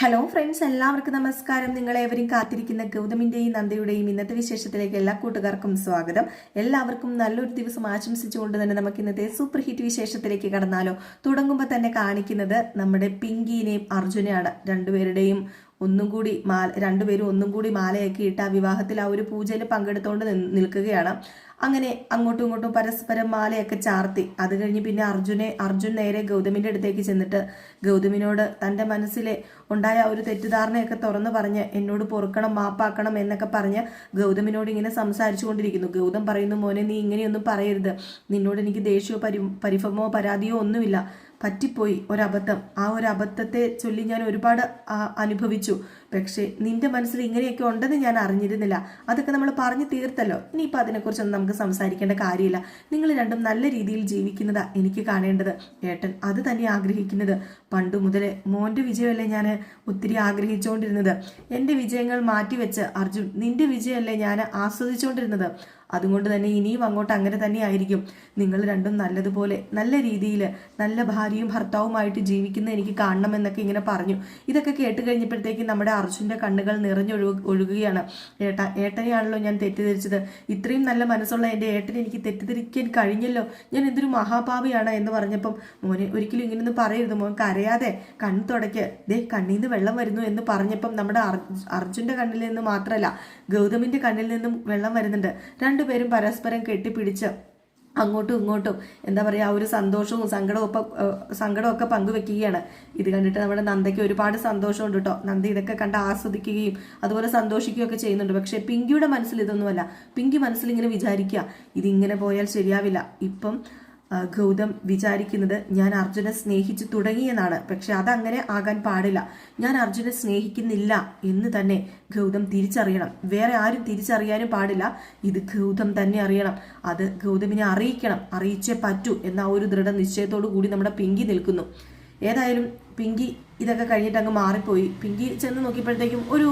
Hello friends എല്ലാവർക്കും നമസ്കാരം. നിങ്ങളേവരും കാത്തിരിക്കുന്ന ഗൗതമിന്റെയും നന്ദയുടെയും ഇന്നത്തെ വിശേഷത്തിലേക്ക് എല്ലാ കൂട്ടുകാർക്കും സ്വാഗതം. എല്ലാവർക്കും നല്ലൊരു ദിവസം ആശംസിച്ചുകൊണ്ട് തന്നെ നമുക്ക് ഇന്നത്തെ സൂപ്പർ ഹിറ്റ് വിശേഷത്തിലേക്ക് കടന്നാലോ. തുടങ്ങുമ്പോൾ തന്നെ കാണിക്കുന്നത് നമ്മുടെ പിങ്കിനെയും അർജുനെയാണ്. രണ്ടുപേരുടെയും ഒന്നും കൂടി മാല രണ്ടുപേരും ഒന്നും കൂടി മാലയൊക്കെ ഇട്ട് ആ വിവാഹത്തിൽ ആ ഒരു പൂജയിൽ പങ്കെടുത്തുകൊണ്ട് നിൽക്കുകയാണ്. അങ്ങനെ അങ്ങോട്ടും ഇങ്ങോട്ടും പരസ്പരം മാലയൊക്കെ ചാർത്തി. അത് കഴിഞ്ഞ് പിന്നെ അർജുനെ അർജുൻ നേരെ ഗൗതമിന്റെ അടുത്തേക്ക് ചെന്നിട്ട് ഗൗതമിനോട് തന്റെ മനസ്സിലെ ഉണ്ടായ ഒരു തെറ്റിദ്ധാരണയൊക്കെ തുറന്നു പറഞ്ഞ് എന്നോട് പൊറുക്കണം മാപ്പാക്കണം എന്നൊക്കെ പറഞ്ഞ് ഗൗതമിനോട് ഇങ്ങനെ സംസാരിച്ചു കൊണ്ടിരിക്കുന്നു ഗൗതം പറയുന്നു മോനെ നീ ഇങ്ങനെയൊന്നും പറയരുത്. നിന്നോട് എനിക്ക് ദേഷ്യമോ പരി പരിഭവമോ പരാതിയോ ഒന്നുമില്ല. പറ്റിപ്പോയി ഒരബദ്ധം. ആ ഒരു അബദ്ധത്തെ ചൊല്ലി ഞാൻ ഒരുപാട് അനുഭവിച്ചു. പക്ഷേ നിന്റെ മനസ്സിൽ ഇങ്ങനെയൊക്കെ ഉണ്ടെന്ന് ഞാൻ അറിഞ്ഞിരുന്നില്ല. അതൊക്കെ നമ്മൾ പറഞ്ഞു തീർത്തല്ലോ. ഇനിയിപ്പോൾ അതിനെക്കുറിച്ചൊന്നും നമുക്ക് സംസാരിക്കേണ്ട കാര്യമില്ല. നിങ്ങൾ രണ്ടും നല്ല രീതിയിൽ ജീവിക്കുന്നതാ എനിക്ക് കാണേണ്ടത്. ഏട്ടൻ അത് തന്നെ ആഗ്രഹിക്കുന്നത്. പണ്ടു മുതലേ മോന്റെ വിജയമല്ലേ ഞാൻ ഒത്തിരി ആഗ്രഹിച്ചുകൊണ്ടിരുന്നത് എന്റെ വിജയങ്ങൾ മാറ്റിവെച്ച് അർജുൻ നിന്റെ വിജയമല്ലേ ഞാൻ ആസ്വദിച്ചുകൊണ്ടിരുന്നത് അതുകൊണ്ട് തന്നെ ഇനിയും അങ്ങോട്ട് അങ്ങനെ തന്നെ ആയിരിക്കും. നിങ്ങൾ രണ്ടും നല്ലതുപോലെ നല്ല രീതിയിൽ നല്ല ഭാര്യയും ഭർത്താവുമായിട്ട് ജീവിക്കുന്ന എനിക്ക് കാണണമെന്നൊക്കെ ഇങ്ങനെ പറഞ്ഞു. ഇതൊക്കെ കേട്ട് കഴിഞ്ഞപ്പോഴത്തേക്കും നമ്മുടെ അർജുന്റെ കണ്ണുകൾ നിറഞ്ഞൊഴു ഒഴുകുകയാണ്. ഏട്ട ഏട്ടനെയാണല്ലോ ഞാൻ തെറ്റിദ്ധരിച്ചത്. ഇത്രയും നല്ല മനസ്സുള്ള എന്റെ ഏട്ടനെ എനിക്ക് തെറ്റിദ്ധരിക്കാൻ കഴിഞ്ഞല്ലോ. ഞാൻ എന്തൊരു മഹാഭാവിയാണ് എന്ന് പറഞ്ഞപ്പം മോനെ ഒരിക്കലും ഇങ്ങനെയൊന്നും പറയരുത് മോൻ കരയാതെ കണ്ണ് തുടയ്ക്ക്. ദേ കണ്ണിൽ നിന്ന് വെള്ളം വരുന്നു എന്ന് പറഞ്ഞപ്പം നമ്മുടെ അർജുന്റെ കണ്ണിൽ നിന്ന് മാത്രമല്ല ഗൗതമിന്റെ കണ്ണിൽ നിന്നും വെള്ളം വരുന്നുണ്ട്. രണ്ടുപേരും പരസ്പരം കെട്ടിപ്പിടിച്ച് അങ്ങോട്ടും ഇങ്ങോട്ടും എന്താ പറയുക ഒരു സന്തോഷവും സങ്കടവും ഒക്കെ സങ്കടമൊക്കെ പങ്കുവെക്കുകയാണ്. ഇത് കണ്ടിട്ട് നമ്മുടെ നന്ദയ്ക്ക് ഒരുപാട് സന്തോഷമുണ്ട് കേട്ടോ നന്ദ ഇതൊക്കെ കണ്ട് ആസ്വദിക്കുകയും അതുപോലെ സന്തോഷിക്കുകയും ഒക്കെ ചെയ്യുന്നുണ്ട്. പക്ഷേ പിങ്കിയുടെ മനസ്സിൽ ഇതൊന്നുമല്ല. പിങ്കി മനസ്സിൽ ഇങ്ങനെ വിചാരിക്കുക ഇതിങ്ങനെ പോയാൽ ശരിയാവില്ല. ഇപ്പം ഗൗതം വിചാരിക്കുന്നത് ഞാൻ അർജുനെ സ്നേഹിച്ചു തുടങ്ങിയെന്നാണ്. പക്ഷെ അതങ്ങനെ ആകാൻ പാടില്ല. ഞാൻ അർജുനെ സ്നേഹിക്കുന്നില്ല എന്ന് തന്നെ ഗൗതം തിരിച്ചറിയണം. വേറെ ആരും തിരിച്ചറിയാനും പാടില്ല. ഇത് ഗൗതം തന്നെ അറിയണം. അത് ഗൗതമിനെ അറിയിക്കണം. അറിയിച്ചേ പറ്റൂ എന്ന ഒരു ദൃഢനിശ്ചയത്തോടു കൂടി നമ്മുടെ പിങ്കി നിൽക്കുന്നു. ഏതായാലും പിങ്കി ഇതൊക്കെ കഴിഞ്ഞിട്ട് അങ്ങ് മാറിപ്പോയി. പിങ്കി ചെന്ന് നോക്കിയപ്പോഴത്തേക്കും ഒരു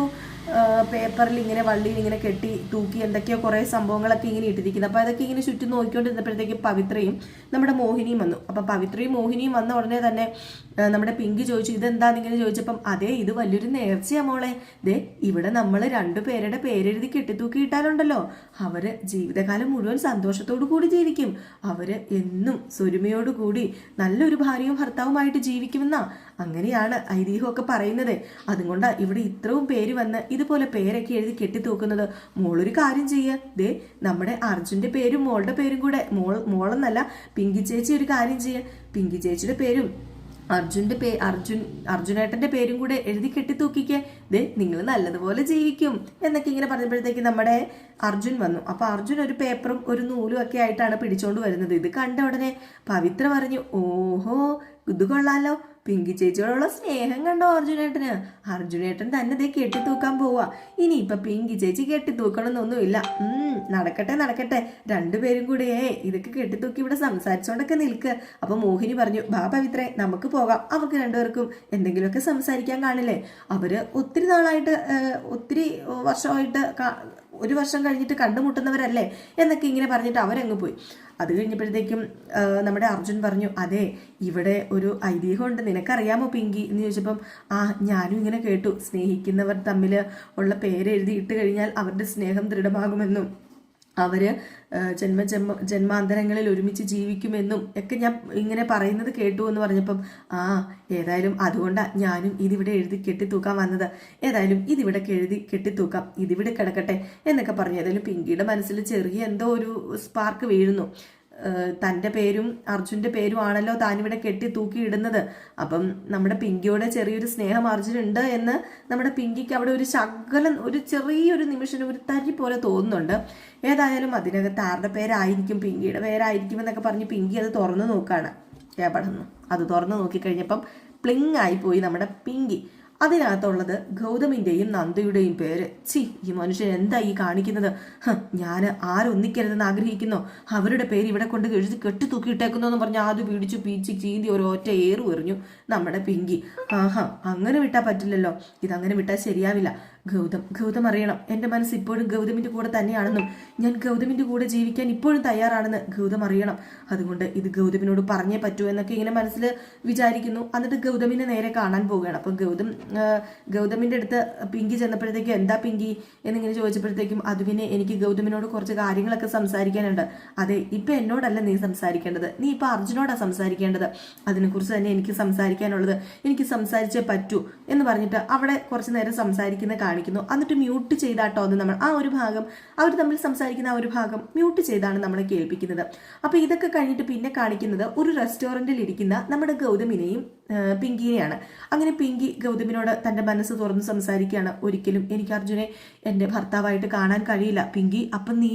പേപ്പറിൽ ഇങ്ങനെ വള്ളിയിൽ ഇങ്ങനെ കെട്ടി തൂക്കി എന്തൊക്കെയോ കുറേ സംഭവങ്ങളൊക്കെ ഇങ്ങനെ ഇട്ടിരിക്കുന്നത് അപ്പോൾ അതൊക്കെ ഇങ്ങനെ ചുറ്റും നോക്കിക്കൊണ്ടിരുന്നപ്പോഴത്തേക്കും പവിത്രയും നമ്മുടെ മോഹിനിയും വന്നു. അപ്പോൾ പവിത്രയും മോഹിനിയും വന്ന ഉടനെ തന്നെ നമ്മുടെ പിങ്കി ചോദിച്ചു ഇതെന്താന്ന് ഇങ്ങനെ ചോദിച്ചപ്പം അതെ ഇത് വലിയൊരു നേർച്ചയാ മോളെ. ദേ ഇവിടെ നമ്മൾ രണ്ടുപേരുടെ പേരെഴുതി കെട്ടിത്തൂക്കി ഇട്ടാലുണ്ടല്ലോ. അവർ ജീവിതകാലം മുഴുവൻ സന്തോഷത്തോടു കൂടി ജീവിക്കും. അവർ എന്നും സ്വരുമയോടുകൂടി നല്ലൊരു ഭാര്യയും ഭർത്താവുമായിട്ട് ജീവിക്കുമെന്നാ. അങ്ങനെയാണ് ഐതിഹ്യമൊക്കെ പറയുന്നത്. അതുകൊണ്ടാണ് ഇവിടെ ഇത്രയും പേര് വന്ന് ഇതുപോലെ പേരൊക്കെ എഴുതി കെട്ടിത്തൂക്കുന്നത്. മോളൊരു കാര്യം ചെയ്യുക ദേ നമ്മുടെ അർജുന്റെ പേരും മോളുടെ പേരും കൂടെ. മോൾ മോളെന്നല്ല പിങ്കി ചേച്ചി ഒരു കാര്യം ചെയ്യുക പിങ്കി ചേച്ചിയുടെ പേരും അർജുന്റെ പേ അർജുൻ അർജുനേട്ടന്റെ പേരും കൂടെ എഴുതി കെട്ടിത്തൂക്കിക്കേ. ദേ നിങ്ങൾ നല്ലതുപോലെ ജീവിക്കും എന്നൊക്കെ ഇങ്ങനെ പറഞ്ഞപ്പോഴത്തേക്ക് നമ്മുടെ അർജുൻ വന്നു. അപ്പോൾ അർജുൻ ഒരു പേപ്പറും ഒരു നൂലും ഒക്കെ ആയിട്ടാണ് പിടിച്ചോണ്ട് വരുന്നത്. ഇത് കണ്ട ഉടനെ പവിത്ര പറഞ്ഞു ഓഹോ ഇത് കൊള്ളാലോ. പിങ്കി ചേച്ചിയോടുള്ള സ്നേഹം കണ്ടോ അർജുനേട്ടന്? അർജുനേട്ടൻ തന്നെ ദേ കെട്ടിത്തൂക്കാൻ പോവാ. ഇനി ഇപ്പൊ പിങ്കി ചേച്ചി കെട്ടിത്തൂക്കണമെന്നൊന്നുമില്ല. ഉം നടക്കട്ടെ നടക്കട്ടെ. രണ്ടുപേരും കൂടിയേ ഇതൊക്കെ കെട്ടിത്തൂക്കി ഇവിടെ സംസാരിച്ചോണ്ടൊക്കെ നിൽക്ക്. അപ്പൊ മോഹിനി പറഞ്ഞു ബാ പവിത്രേ നമുക്ക് പോകാം. അവർക്ക് രണ്ടുപേർക്കും എന്തെങ്കിലുമൊക്കെ സംസാരിക്കാൻ കാണില്ലേ? അവർ ഒത്തിരി നാളായിട്ട് ഒത്തിരി വർഷമായിട്ട് ഒരു വർഷം കഴിഞ്ഞിട്ട് കണ്ടുമുട്ടുന്നവരല്ലേ? എന്നൊക്കെ ഇങ്ങനെ പറഞ്ഞിട്ട് അവരങ്ങ് പോയി. അത് കഴിഞ്ഞപ്പോഴത്തേക്കും നമ്മുടെ അർജുൻ പറഞ്ഞു അതെ ഇവിടെ ഒരു ഐതിഹ്യമുണ്ട്. നിനക്കറിയാമോ പിങ്കി? എന്ന് ചോദിച്ചപ്പം ആ ഞാനും ഇങ്ങനെ കേട്ടു. സ്നേഹിക്കുന്നവർ തമ്മിൽ ഉള്ള പേരെഴുതി ഇട്ട് കഴിഞ്ഞാൽ അവരുടെ സ്നേഹം ദൃഢമാകുമെന്നും. അവർ ആ, ജന്മ ജന്മ ജന്മാന്തരങ്ങളിൽ ഒരുമിച്ച് ജീവിക്കുമെന്നും ഒക്കെ ഞാൻ ഇങ്ങനെ പറയുന്നത് കേട്ടു എന്ന് പറഞ്ഞപ്പം ആ ഏതായാലും അതുകൊണ്ടാണ് ഞാനും ഇതിവിടെ എഴുതി കെട്ടിത്തൂക്കാൻ വന്നത്. ഏതായാലും ഇതിവിടെ എഴുതി കെട്ടിത്തൂക്കാം ഇതിവിടെ കിടക്കട്ടെ എന്നൊക്കെ പറഞ്ഞു ഏതായാലും പിങ്കിയുടെ മനസ്സിൽ ചെറിയ എന്തോ ഒരു സ്പാർക്ക് വീഴുന്നു. തന്റെ പേരും അർജുന്റെ പേരും ആണല്ലോ താനിവിടെ കെട്ടി തൂക്കി ഇടുന്നത് അപ്പം നമ്മുടെ പിങ്കിയോടെ ചെറിയൊരു സ്നേഹം അർജുനുണ്ട് എന്ന് നമ്മുടെ പിങ്കിക്ക് അവിടെ ഒരു ശകലം ഒരു ചെറിയൊരു നിമിഷം ഒരു തരി പോലെ തോന്നുന്നുണ്ട്. ഏതായാലും അതിനകത്ത് ആരുടെ പേരായിരിക്കും പിങ്കിയുടെ പേരായിരിക്കും എന്നൊക്കെ പറഞ്ഞ് പിങ്കി അത് തുറന്നു നോക്കുകയാണ് കേപടന്നു അത് തുറന്നു നോക്കിക്കഴിഞ്ഞപ്പം പ്ലിങ് ആയി പോയി നമ്മുടെ പിങ്കി. അതിനകത്തുള്ളത് ഗൗതമിന്റെയും നന്ദയുടെയും പേര്. ചി ഈ മനുഷ്യൻ എന്താ ഈ കാണിക്കുന്നത്? ഞാൻ ആരൊന്നിക്കരുതെന്ന് ആഗ്രഹിക്കുന്നു. അവരുടെ പേര് ഇവിടെ കൊണ്ട് എഴുതി കെട്ടി തൂക്കിയിട്ടേക്കുന്നു എന്ന് പറഞ്ഞ് ആദ്യം പിടിച്ചു പീച്ച് ചീന്തി ഒരു ഒറ്റ ഏറു എറിഞ്ഞു. നമ്മുടെ പിങ്കി. ആഹാ അങ്ങനെ വിട്ടാൽ പറ്റില്ലല്ലോ. ഇതങ്ങനെ വിട്ടാൽ ശരിയാവില്ല. ഗൗതം ഗൗതം അറിയണം. എന്റെ മനസ്സ് ഇപ്പോഴും ഗൗതമിന്റെ കൂടെ തന്നെയാണെന്നും ഞാൻ ഗൗതമിന്റെ കൂടെ ജീവിക്കാൻ ഇപ്പോഴും തയ്യാറാണെന്ന് ഗൗതം അറിയണം. അതുകൊണ്ട് ഇത് ഗൗതമിനോട് പറഞ്ഞേ പറ്റൂ എന്നൊക്കെ ഇങ്ങനെ മനസ്സിൽ വിചാരിക്കുന്നു. എന്നിട്ട് ഗൗതമിനെ നേരെ കാണാൻ പോവുകയാണ്. അപ്പം ഗൗതം ഗൗതമിന്റെ അടുത്ത് പിങ്കി ചെന്നപ്പോഴത്തേക്കും എന്താ പിങ്കി എന്നിങ്ങനെ ചോദിച്ചപ്പോഴത്തേക്കും അത് പിന്നെ എനിക്ക് ഗൗതമിനോട് കുറച്ച് കാര്യങ്ങളൊക്കെ സംസാരിക്കാനുണ്ട്. അതെ ഇപ്പം എന്നോടല്ല നീ സംസാരിക്കേണ്ടത്. നീ ഇപ്പം അർജുനോടാണ് സംസാരിക്കേണ്ടത്. അതിനെക്കുറിച്ച് തന്നെ എനിക്ക് സംസാരിക്കാനുള്ളത് എനിക്ക് സംസാരിച്ചേ പറ്റൂ എന്ന് പറഞ്ഞിട്ട് അവിടെ കുറച്ച് നേരം സംസാരിക്കുന്ന കാണിക്കുന്നു. എന്നിട്ട് മ്യൂട്ട് ചെയ്താട്ടോ എന്ന് നമ്മൾ ആ ഒരു ഭാഗം അവർ തമ്മിൽ സംസാരിക്കുന്ന ആ ഒരു ഭാഗം മ്യൂട്ട് ചെയ്താണ് നമ്മളെ കേൾപ്പിക്കുന്നത്. അപ്പോൾ ഇതൊക്കെ കഴിഞ്ഞിട്ട് പിന്നെ കാണിക്കുന്നത് ഒരു റെസ്റ്റോറന്റിൽ ഇരിക്കുന്ന നമ്മുടെ ഗൗതമിനെയും പിങ്കിനെയാണ്. അങ്ങനെ പിങ്കി ഗൗതമിനോട് തന്റെ മനസ്സ് തുറന്ന് സംസാരിക്കുകയാണ്. ഒരിക്കലും എനിക്ക് അർജുനെ എന്റെ ഭർത്താവായിട്ട് കാണാൻ കഴിയില്ല. പിങ്കി അപ്പം നീ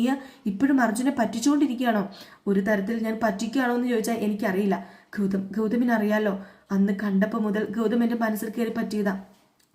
ഇപ്പോഴും അർജുനെ പറ്റിച്ചുകൊണ്ടിരിക്കുകയാണോ ഒരു തരത്തിൽ ഞാൻ പറ്റിക്കുകയാണോ എന്ന് ചോദിച്ചാൽ എനിക്കറിയില്ല. ഗൗതം ഗൗതമിനറിയാലോ? അന്ന് കണ്ടപ്പോൾ മുതൽ ഗൗതം എന്റെ മനസ്സിൽ കയറി പറ്റിയതാ.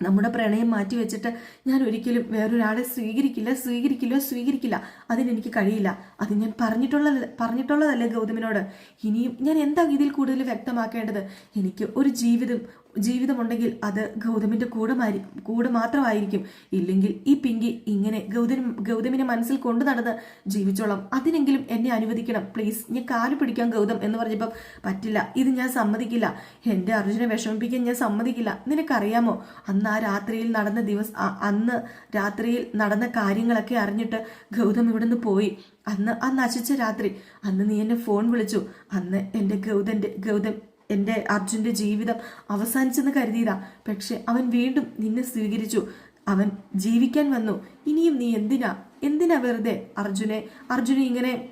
നമ്മുടെ പ്രണയം മാറ്റി വെച്ചിട്ട് ഞാൻ ഒരിക്കലും വേറൊരാളെ സ്വീകരിക്കില്ല സ്വീകരിക്കില്ല സ്വീകരിക്കില്ല. അതിനെനിക്ക് കഴിയില്ല. അത് ഞാൻ പറഞ്ഞിട്ടുള്ള പറഞ്ഞിട്ടുള്ളതല്ലേ ഗൗതമിനോട്? ഇനിയും ഞാൻ എന്താ ഇതിൽ കൂടുതൽ വ്യക്തമാക്കേണ്ടത്? എനിക്ക് ഒരു ജീവിതം ജീവിതമുണ്ടെങ്കിൽ അത് ഗൗതമിന്റെ കൂടെ മാരി കൂടെ മാത്രമായിരിക്കും. ഇല്ലെങ്കിൽ ഈ പിങ്കി ഇങ്ങനെ ഗൗതം ഗൗതമിനെ മനസ്സിൽ കൊണ്ടു നടന്ന് ജീവിച്ചോളാം. അതിനെങ്കിലും എന്നെ അനുവദിക്കണം. പ്ലീസ് ഞാൻ കാൽ പിടിക്കാം ഗൗതം എന്ന് പറഞ്ഞപ്പം പറ്റില്ല. ഇത് ഞാൻ സമ്മതിക്കില്ല. എന്റെ അർജുനെ വിഷമിപ്പിക്കാൻ ഞാൻ സമ്മതിക്കില്ല. നിനക്കറിയാമോ? അന്ന് ആ രാത്രിയിൽ നടന്ന ദിവസം അന്ന് രാത്രിയിൽ നടന്ന കാര്യങ്ങളൊക്കെ അറിഞ്ഞിട്ട് ഗൗതം ഇവിടുന്ന് പോയി. അന്ന് ആ നശിച്ച രാത്രി. അന്ന് നീ എന്നെ ഫോൺ വിളിച്ചു. അന്ന് എന്റെ ഗൗതന്റെ ഗൗതം എന്റെ അർജുന്റെ ജീവിതം അവസാനിച്ചെന്ന് കരുതിയതാ. പക്ഷെ അവൻ വീണ്ടും നിന്നെ സ്വീകരിച്ചു. അവൻ ജീവിക്കാൻ വന്നു. ഇനിയും നീ എന്തിനാ? എന്തിനാ വെറുതെ അർജുനെ അർജുനെ ഇങ്ങനെ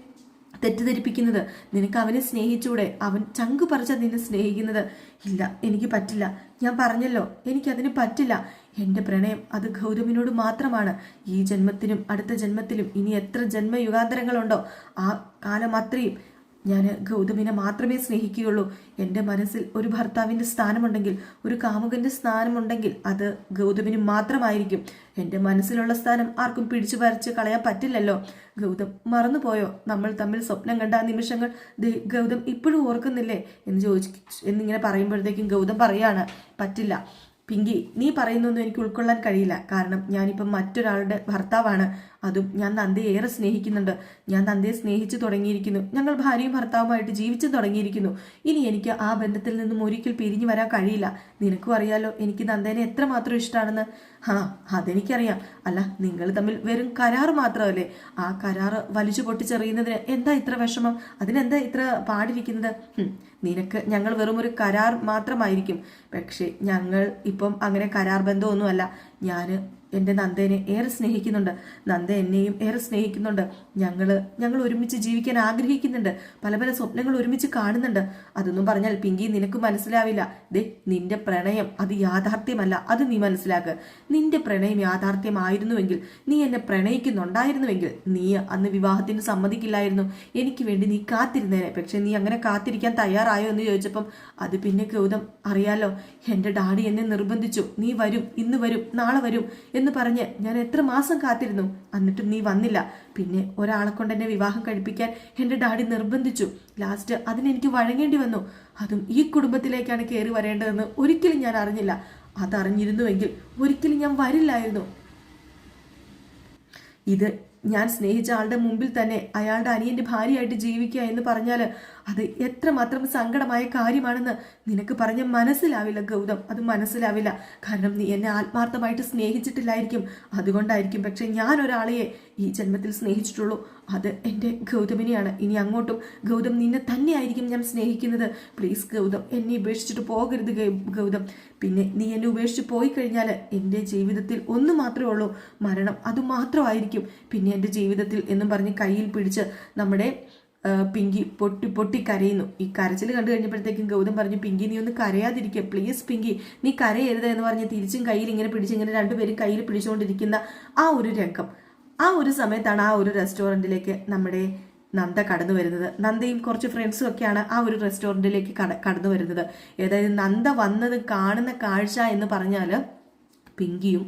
തെറ്റിദ്ധരിപ്പിക്കുന്നത്? നിനക്ക് അവനെ സ്നേഹിച്ചൂടെ? അവൻ ചങ്ക് പറിച്ചാൽ നിന്നെ സ്നേഹിക്കുന്നത്? ഇല്ല എനിക്ക് പറ്റില്ല. ഞാൻ പറഞ്ഞല്ലോ എനിക്കതിന് പറ്റില്ല. എന്റെ പ്രണയം അത് ഗൗതമിനോട് മാത്രമാണ്. ഈ ജന്മത്തിനും അടുത്ത ജന്മത്തിലും ഇനി എത്ര ജന്മയുഗാന്തരങ്ങളുണ്ടോ? ആ കാലം അത്രയും. ഞാൻ ഗൗതമിനെ മാത്രമേ സ്നേഹിക്കുകയുള്ളൂ. എന്റെ മനസ്സിൽ ഒരു ഭർത്താവിന്റെ സ്ഥാനമുണ്ടെങ്കിൽ ഒരു കാമുകന്റെ സ്ഥാനമുണ്ടെങ്കിൽ അത് ഗൗതമിന് മാത്രമായിരിക്കും. എന്റെ മനസ്സിലുള്ള സ്ഥാനം ആർക്കും പിടിച്ചു പറിച്ച് കളയാൻ പറ്റില്ലല്ലോ. ഗൗതം മറന്നുപോയോ? നമ്മൾ തമ്മിൽ സ്വപ്നം കണ്ട ആ നിമിഷങ്ങൾ ഗൗതം ഇപ്പോഴും ഓർക്കുന്നില്ലേ? എന്ന് ചോദിച്ചു എന്നിങ്ങനെ പറയുമ്പോഴത്തേക്കും ഗൗതം പറയാണ് പറ്റില്ല. പിങ്കി നീ പറയുന്നൊന്നും എനിക്ക് ഉൾക്കൊള്ളാൻ കഴിയില്ല. കാരണം ഞാനിപ്പം മറ്റൊരാളുടെ ഭർത്താവാണ്. അതും ഞാൻ നന്ദയെ ഏറെ സ്നേഹിക്കുന്നുണ്ട്. ഞാൻ നന്ദയെ സ്നേഹിച്ചു തുടങ്ങിയിരിക്കുന്നു. ഞങ്ങൾ ഭാര്യയും ഭർത്താവുമായിട്ട് ജീവിച്ചു തുടങ്ങിയിരിക്കുന്നു. ഇനി എനിക്ക് ആ ബന്ധത്തിൽ നിന്നും ഒരിക്കൽ പിരിഞ്ഞു വരാൻ കഴിയില്ല. നിനക്കും അറിയാലോ എനിക്ക് നന്ദേനെ എത്രമാത്രം ഇഷ്ടമാണെന്ന് ആ അതെനിക്കറിയാം. അല്ല നിങ്ങൾ തമ്മിൽ വെറും കരാറ് മാത്രമല്ലേ? ആ കരാറ് വലിച്ചു പൊട്ടിച്ചെറിയുന്നതിന് എന്താ ഇത്ര വിഷമം? അതിനെന്താ ഇത്ര പാടിരിക്കുന്നത്? നിനക്ക് ഞങ്ങൾ വെറും ഒരു കരാർ മാത്രമായിരിക്കും. പക്ഷേ ഞങ്ങൾ ഇപ്പം അങ്ങനെ കരാർ ബന്ധമൊന്നുമല്ല. ഞാൻ എന്റെ നന്ദേനെ ഏറെ സ്നേഹിക്കുന്നുണ്ട്. നന്ദ എന്നെയും ഏറെ സ്നേഹിക്കുന്നുണ്ട്. ഞങ്ങൾ ഞങ്ങൾ ഒരുമിച്ച് ജീവിക്കാൻ ആഗ്രഹിക്കുന്നുണ്ട്. പല പല സ്വപ്നങ്ങൾ ഒരുമിച്ച് കാണുന്നുണ്ട്. അതൊന്നും പറഞ്ഞാൽ പിങ്കി നിനക്ക് മനസ്സിലാവില്ല. ദേ നിന്റെ പ്രണയം അത് യാഥാർത്ഥ്യമല്ല. അത് നീ മനസ്സിലാക്കുക നിന്റെ പ്രണയം യാഥാർത്ഥ്യമായിരുന്നുവെങ്കിൽ നീ എന്നെ പ്രണയിക്കുന്നുണ്ടായിരുന്നുവെങ്കിൽ നീ അന്ന് വിവാഹത്തിന് സമ്മതിക്കില്ലായിരുന്നു. എനിക്ക് വേണ്ടി നീ കാത്തിരുന്നേനെ. പക്ഷെ നീ അങ്ങനെ കാത്തിരിക്കാൻ തയ്യാറായോ എന്ന് ചോദിച്ചപ്പം അത് പിന്നെ ഗൗതം അറിയാലോ എന്റെ ഡാഡി എന്നെ നിർബന്ധിച്ചു. നീ വരും ഇന്ന് വരും നാളെ വരും എന്ന് പറഞ്ഞ് ഞാൻ എത്ര മാസം കാത്തിരുന്നു. എന്നിട്ടും നീ വന്നില്ല. പിന്നെ ഒരാളെ കൊണ്ട് എന്നെ വിവാഹം കഴിപ്പിക്കാൻ എന്റെ ഡാഡി നിർബന്ധിച്ചു. ലാസ്റ്റ് അതിനെനിക്ക് വഴങ്ങേണ്ടി വന്നു. അതും ഈ കുടുംബത്തിലേക്കാണ് കയറി വരേണ്ടതെന്ന് ഒരിക്കലും ഞാൻ അറിഞ്ഞില്ല. അതറിഞ്ഞിരുന്നുവെങ്കിൽ ഒരിക്കലും ഞാൻ വരില്ലായിരുന്നു. ഇത് ഞാൻ സ്നേഹിച്ച ആളുടെ മുമ്പിൽ തന്നെ അയാളുടെ അനിയന്റെ ഭാര്യയായിട്ട് ജീവിക്കുക എന്ന് പറഞ്ഞാൽ അത് എത്രമാത്രം സങ്കടമായ കാര്യമാണെന്ന് നിനക്ക് പറഞ്ഞ മനസ്സിലാവില്ല ഗൗതം. അത് മനസ്സിലാവില്ല. കാരണം നീ എന്നെ ആത്മാർത്ഥമായിട്ട് സ്നേഹിച്ചിട്ടില്ലായിരിക്കും. അതുകൊണ്ടായിരിക്കും പക്ഷെ ഞാൻ ഒരാളെയെ ഈ ജന്മത്തിൽ സ്നേഹിച്ചിട്ടുള്ളൂ. അത് എന്റെ ഗൗതമിനെയാണ്. ഇനി അങ്ങോട്ടും ഗൗതം നിന്നെ തന്നെയായിരിക്കും ഞാൻ സ്നേഹിക്കുന്നത്. പ്ലീസ് ഗൗതം എന്നെ ഉപേക്ഷിച്ചിട്ട് പോകരുത് ഗൗതം. പിന്നെ നീ എന്നെ ഉപേക്ഷിച്ച് പോയി കഴിഞ്ഞാൽ എന്റെ ജീവിതത്തിൽ ഒന്ന് മാത്രമേ ഉള്ളൂ. മരണം അത് മാത്രമായിരിക്കും. പിന്നെ എന്റെ ജീവിതത്തിൽ എന്നും പറഞ്ഞ് കയ്യിൽ പിടിച്ച് നമ്മുടെ പിങ്കി പൊട്ടി പൊട്ടി കരയുന്നു. ഈ കരച്ചിൽ കണ്ടു കഴിഞ്ഞപ്പോഴത്തേക്കും ഗൗതം പറഞ്ഞു പിങ്കി നീ ഒന്ന് കരയാതിരിക്കുക പ്ലീസ് പിങ്കി നീ കരയരുത് എന്ന് പറഞ്ഞ് തിരിച്ചും കയ്യിൽ ഇങ്ങനെ പിടിച്ച് ഇങ്ങനെ രണ്ടുപേരും കയ്യിൽ പിടിച്ചുകൊണ്ടിരിക്കുന്ന ആ ഒരു രംഗം. ആ ഒരു സമയത്താണ് ആ ഒരു റെസ്റ്റോറന്റിലേക്ക് നമ്മുടെ നന്ദ കടന്നു വരുന്നത്. നന്ദയും കുറച്ച് ഫ്രണ്ട്സും ഒക്കെയാണ് ആ ഒരു റെസ്റ്റോറന്റിലേക്ക് കട കടന്നു വരുന്നത്. ഏതായത് നന്ദ വന്നത് കാണുന്ന കാഴ്ച എന്ന് പറഞ്ഞാൽ പിങ്കിയും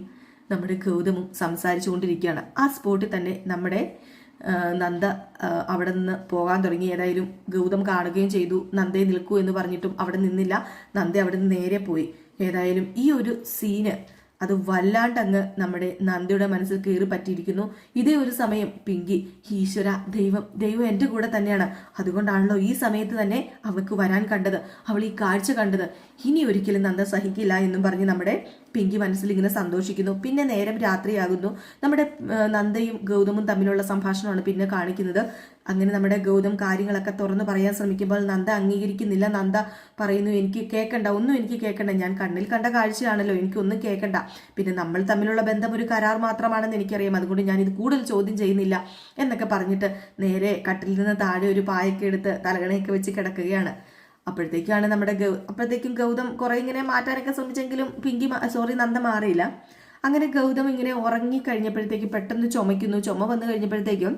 നമ്മുടെ ഗൗതമും സംസാരിച്ചു കൊണ്ടിരിക്കുകയാണ് ആ സ്പോട്ടിൽ തന്നെ നമ്മുടെ നന്ദ അവിടെ നിന്ന് പോകാൻ തുടങ്ങി. ഏതായാലും ഗൗതം കാണുകയും ചെയ്തു. നന്ദയെ നിൽക്കൂ എന്ന് പറഞ്ഞിട്ടും അവിടെ നിന്നില്ല. നന്ദ അവിടെ നിന്ന് നേരെ പോയി. ഏതായാലും ഈ ഒരു സീന് അത് വല്ലാണ്ടങ്ങ് നമ്മുടെ നന്ദിയുടെ മനസ്സിൽ കയറി പറ്റിയിരിക്കുന്നു. ഇതേ ഒരു സമയം പിങ്കി ഈശ്വര ദൈവം ദൈവം എന്റെ കൂടെ തന്നെയാണ്. അതുകൊണ്ടാണല്ലോ ഈ സമയത്ത് തന്നെ അവൾക്ക് വരാൻ കണ്ടത്. അവൾ ഈ കാഴ്ച കണ്ടത്. ഇനി ഒരിക്കലും നന്ദ സഹിക്കില്ല എന്നും പറഞ്ഞ് നമ്മുടെ പിങ്കി മനസ്സിൽ ഇങ്ങനെ സന്തോഷിക്കുന്നു. പിന്നെ നേരം രാത്രിയാകുന്നു. നമ്മുടെ നന്ദയും ഗൗതമും തമ്മിലുള്ള സംഭാഷണമാണ് പിന്നെ കാണിക്കുന്നത്. അങ്ങനെ നമ്മുടെ ഗൗതം കാര്യങ്ങളൊക്കെ തുറന്നു പറയാൻ ശ്രമിക്കുമ്പോൾ നന്ദ അംഗീകരിക്കുന്നില്ല. നന്ദ പറയുന്നു എനിക്ക് കേൾക്കണ്ട ഒന്നും എനിക്ക് കേൾക്കണ്ട ഞാൻ കണ്ണിൽ കണ്ട കാഴ്ചയാണല്ലോ. എനിക്കൊന്നും കേൾക്കണ്ട പിന്നെ നമ്മൾ തമ്മിലുള്ള ബന്ധം ഒരു കരാർ മാത്രമാണെന്ന് എനിക്കറിയാം. അതുകൊണ്ട് ഞാൻ ഇത് കൂടുതൽ ചോദ്യം ചെയ്യുന്നില്ല. എന്നൊക്കെ പറഞ്ഞിട്ട് നേരെ കട്ടിൽ നിന്ന് താഴെ ഒരു പായൊക്കെ എടുത്ത് തലകണയൊക്കെ വെച്ച് കിടക്കുകയാണ്. അപ്പോഴത്തേക്കാണ് നമ്മുടെ ഗൗ അപ്പോഴത്തേക്കും ഗൗതം കുറേ ഇങ്ങനെ മാറ്റാനൊക്കെ ശ്രമിച്ചെങ്കിലും പിങ്കി സോറി നന്ദ മാറിയില്ല. അങ്ങനെ ഗൗതം ഇങ്ങനെ ഉറങ്ങി കഴിഞ്ഞപ്പോഴത്തേക്കും പെട്ടെന്ന് ചുമയ്ക്കുന്നു. ചുമ വന്നു കഴിഞ്ഞപ്പോഴത്തേക്കും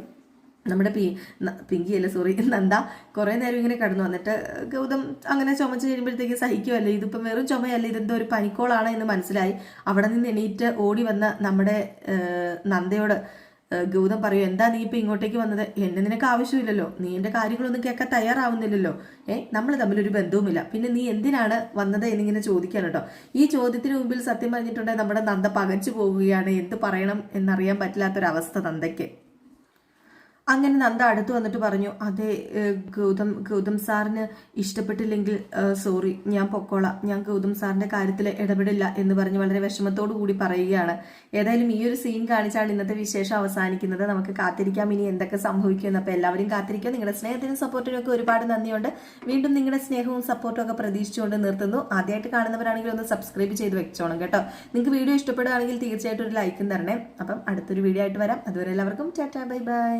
നമ്മുടെ പി പിങ്കി അല്ല സോറി നന്ദ കുറേ നേരം ഇങ്ങനെ കടന്നു. വന്നിട്ട് ഗൗതം അങ്ങനെ ചുമച്ച് കഴിയുമ്പോഴത്തേക്ക് സഹിക്കുമല്ലേ ഇതിപ്പം വെറും ചുമയല്ല? ഇതെന്തോ ഒരു പനിക്കോളാണ് എന്ന് മനസ്സിലായി. അവിടെ നിന്ന് എണീറ്റ് ഓടി വന്ന നമ്മുടെ നന്ദയോട് ഗൗതം പറയൂ എന്താ നീ ഇപ്പൊ ഇങ്ങോട്ടേക്ക് വന്നത്? എന്നെ നിനക്ക് ആവശ്യമില്ലല്ലോ. നീ എന്റെ കാര്യങ്ങളൊന്നും കേൾക്കാൻ തയ്യാറാവുന്നില്ലല്ലോ. ഏ നമ്മൾ തമ്മിലൊരു ബന്ധവുമില്ല. പിന്നെ നീ എന്തിനാണ് വന്നത് എന്നിങ്ങനെ ചോദിക്കാൻ കേട്ടോ. ഈ ചോദ്യത്തിന് മുമ്പിൽ സത്യം പറഞ്ഞിട്ടുണ്ടെങ്കിൽ നമ്മുടെ നന്ദ പകച്ചു പോവുകയാണ്. എന്ത് പറയണം എന്നറിയാൻ പറ്റില്ലാത്തൊരവസ്ഥ നന്ദയ്ക്ക്. അങ്ങനെ നന്ദ അടുത്ത് വന്നിട്ട് പറഞ്ഞു അതെ ഗൗതം ഗൗതം സാറിന് ഇഷ്ടപ്പെട്ടില്ലെങ്കിൽ സോറി ഞാൻ പൊക്കോളാം. ഞാൻ ഗൗതം സാറിന്റെ കാര്യത്തിൽ ഇടപെടില്ല എന്ന് പറഞ്ഞ് വളരെ വിഷമത്തോടു കൂടി പറയുകയാണ്. ഏതായാലും ഈ ഒരു സീൻ കാണിച്ചാണ് ഇന്നത്തെ വിശേഷം അവസാനിക്കുന്നത്. നമുക്ക് കാത്തിരിക്കാം. ഇനി എന്തൊക്കെ സംഭവിക്കുമെന്ന് അപ്പോൾ എല്ലാവരും കാത്തിരിക്കുക. നിങ്ങളുടെ സ്നേഹത്തിനും സപ്പോർട്ടിനും ഒക്കെ ഒരുപാട് നന്ദിയുണ്ട്. വീണ്ടും നിങ്ങളുടെ സ്നേഹവും സപ്പോർട്ടും ഒക്കെ പ്രതീക്ഷിച്ചുകൊണ്ട് നിർത്തുന്നു. ആദ്യമായിട്ട് കാണുന്നവരാണെങ്കിൽ ഒന്ന് സബ്സ്ക്രൈബ് ചെയ്ത് വെച്ചോണം കേട്ടോ. നിങ്ങൾക്ക് വീഡിയോ ഇഷ്ടപ്പെടുകയാണെങ്കിൽ തീർച്ചയായിട്ടും ഒരു ലൈക്കും തരണേ. അപ്പം അടുത്തൊരു വീഡിയോ ആയിട്ട് വരാം. അതുവരെ എല്ലാവർക്കും ടാറ്റാ ബൈ ബൈ.